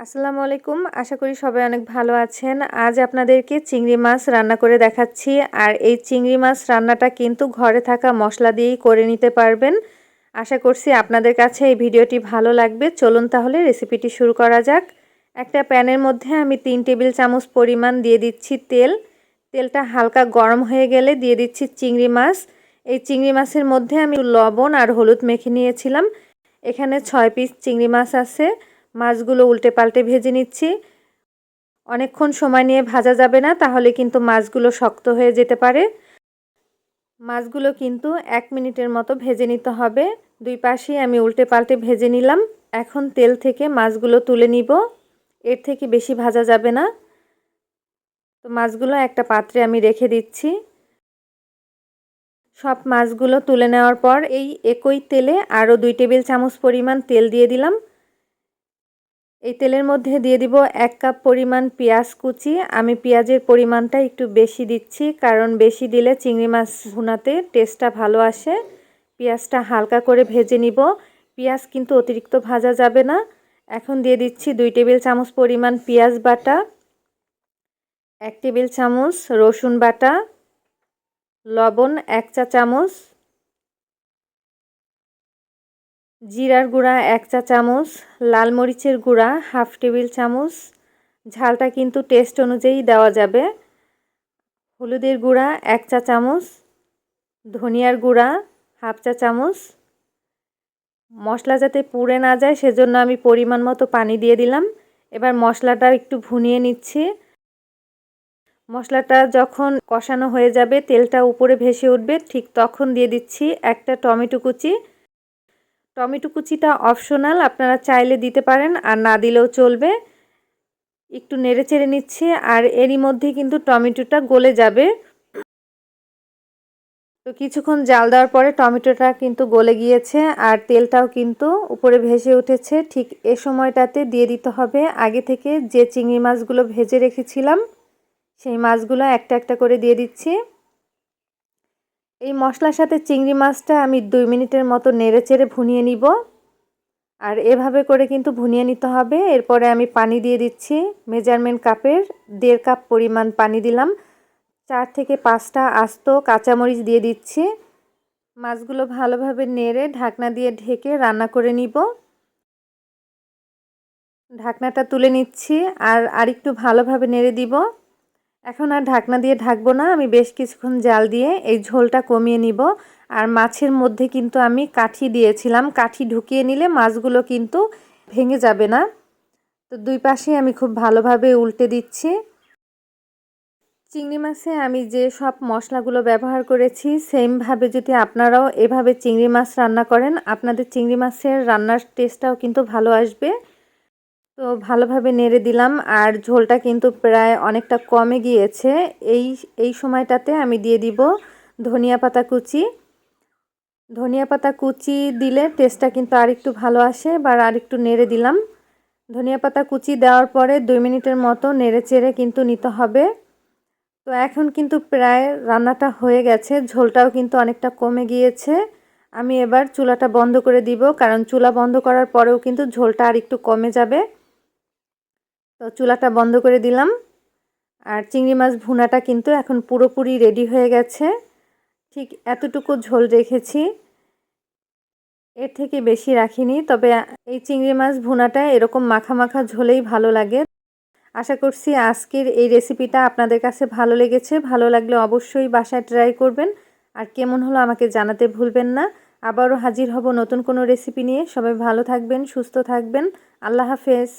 আসসালামু আলাইকুম। আশা করি সবাই অনেক ভালো আছেন। আজ আপনাদেরকে চিংড়ি মাছ রান্না করে দেখাচ্ছি। আর এই চিংড়ি মাছ রান্নাটা কিন্তু ঘরে থাকা মশলা দিয়েই করে নিতে পারবেন। আশা করছি আপনাদের কাছে এই ভিডিওটি ভালো লাগবে। চলুন তাহলে রেসিপিটি শুরু করা যাক। একটা প্যানের মধ্যে আমি তিন টেবিল চামচ পরিমাণ দিয়ে দিচ্ছি তেল। তেলটা হালকা গরম হয়ে গেলে দিয়ে দিচ্ছি চিংড়ি মাছ। এই চিংড়ি মাছের মধ্যে আমি লবণ আর হলুদ মেখে নিয়েছিলাম। এখানে ছয় পিস চিংড়ি মাছ আছে। মাছগুলো উল্টে পাল্টে ভেজে নিচ্ছি। অনেকক্ষণ সময় নিয়ে ভাজা যাবে না, তাহলে কিন্তু মাছগুলো শক্ত হয়ে যেতে পারে। মাছগুলো কিন্তু এক মিনিটের মতো ভেজে নিতে হবে। দুই পাশেই আমি উল্টে পাল্টে ভেজে নিলাম। এখন তেল থেকে মাছগুলো তুলে নিব। এর থেকে বেশি ভাজা যাবে না। তো মাছগুলো একটা পাত্রে আমি রেখে দিচ্ছি। সব মাছগুলো তুলে নেওয়ার পর এই একই তেলে আরও দুই টেবিল চামচ পরিমাণ তেল দিয়ে দিলাম। এই তেলের মধ্যে দিয়ে দিব এক কাপ পরিমাণ পেঁয়াজ কুচি। আমি পেঁয়াজের পরিমাণটা একটু বেশি দিচ্ছি, কারণ বেশি দিলে চিংড়ি মাছ ভুনাতে টেস্টটা ভালো আসে। পেঁয়াজটা হালকা করে ভেজে নিব। পেঁয়াজ কিন্তু অতিরিক্ত ভাজা যাবে না। এখন দিয়ে দিচ্ছি দুই টেবিল চামচ পরিমাণ পেঁয়াজ বাটা, এক টেবিল চামচ রসুন বাটা, লবণ এক চা চামচ জিরার গুঁড়া এক চা চামচ, লাল মরিচের গুঁড়া হাফ টেবিল চামচ। ঝালটা কিন্তু টেস্ট অনুযায়ী দেওয়া যাবে। হলুদের গুঁড়া এক চা চামচ, ধনিয়ার গুঁড়া হাফ চা চামচ। মশলা যাতে পুড়ে না যায় সেজন্য আমি পরিমাণ মতো পানি দিয়ে দিলাম। এবার মশলাটা একটু ভুনিয়ে নিচ্ছি। মশলাটা যখন কষানো হয়ে যাবে, তেলটা উপরে ভেসে উঠবে, ঠিক তখন দিয়ে দিচ্ছি একটা টমেটো কুচি। টমেটো কুচিটা অপশনাল আপনারা চাইলে দিতে পারেন, আর না দিলেও চলবে। একটু নেড়ে চেড়ে নিচ্ছে, আর এরই মধ্যে কিন্তু টমেটোটা গলে যাবে। তো কিছুক্ষণ জাল দেওয়ার পরে টমেটোটা কিন্তু গলে গিয়েছে, আর তেলটাও কিন্তু উপরে ভেসে উঠেছে। ঠিক এ সময়টাতে দিয়ে দিতে হবে। আগে থেকে যে চিংড়ি মাছগুলো ভেজে রেখেছিলাম, সেই মাছগুলো একটা একটা করে দিয়ে দিচ্ছি। এই মশলার সাথে চিংড়ি মাছটা আমি দুই মিনিটের মতো নেড়ে চেড়ে ভুনিয়ে নিব। আর এভাবে করে কিন্তু ভুনিয়ে নিতে হবে। এরপরে আমি পানি দিয়ে দিচ্ছি মেজারমেন্ট কাপের। দেড় কাপ পরিমাণ পানি দিলাম। চার থেকে পাঁচটা আস্ত কাঁচামরিচ দিয়ে দিচ্ছি। মাছগুলো ভালোভাবে নেড়ে ঢাকনা দিয়ে ঢেকে রান্না করে নিব। ঢাকনাটা তুলে নিচ্ছি আর আরেকটু ভালোভাবে নেড়ে দিব। এখন আর ঢাকনা দিয়ে ঢাকবো না, আমি বেশ কিছুক্ষণ জাল দিয়ে এই ঝোলটা কমিয়ে নিব। আর মাছের মধ্যে কিন্তু আমি কাঠি দিয়েছিলাম, কাঠি ঢুকিয়ে নিলে মাছগুলো কিন্তু ভেঙে যাবে না। তো দুই পাশে আমি খুব ভালোভাবে উল্টে দিচ্ছি। চিংড়ি মাছে আমি যে সব মশলাগুলো ব্যবহার করেছি, সেমভাবে যদি আপনারাও এভাবে চিংড়ি মাছ রান্না করেন, আপনাদের চিংড়ি মাছের রান্নার টেস্টটাও কিন্তু ভালো আসবে। তো ভালোভাবে নেড়ে দিলাম আর ঝোলটা কিন্তু প্রায় অনেকটা কমে গিয়েছে। এই এই সময়টাতে আমি দিয়ে দিব ধনিয়া পাতা কুচি। ধনিয়া পাতা কুচি দিলে টেস্টটা কিন্তু আরেকটু ভালো আসে বা আরেকটু নেড়ে দিলাম। ধনিয়া পাতা কুচি দেওয়ার পরে দুই মিনিটের মতো নেড়ে চেড়ে কিন্তু নিতে হবে। তো এখন কিন্তু প্রায় রান্নাটা হয়ে গেছে, ঝোলটাও কিন্তু অনেকটা কমে গিয়েছে। আমি এবার চুলাটা বন্ধ করে দিব, কারণ চুলা বন্ধ করার পরেও কিন্তু ঝোলটা আর একটু কমে যাবে। তো চুলাটা বন্ধ করে দিলাম। আর চিংড়ি মাছ ভুনাটা কিন্তু এখন পুরোপুরি রেডি হয়ে গেছে। ঠিক এতটুকু ঝোল রেখেছি। এর থেকে বেশি রাখিনি, তবে এই চিংড়ি মাছ ভুনাটা এরকম মাখা মাখা ঝোলেই ভালো লাগে। আশা করছি আজকের এই রেসিপিটা আপনাদের কাছে ভালো লেগেছে। ভালো লাগলে অবশ্যই বাসায় ট্রাই করবেন। আর কেমন হলো আমাকে জানাতে ভুলবেন না। আবারও হাজির হব নতুন কোনো রেসিপি নিয়ে। সবাই ভালো থাকবেন, সুস্থ থাকবেন। আল্লাহ হাফেজ।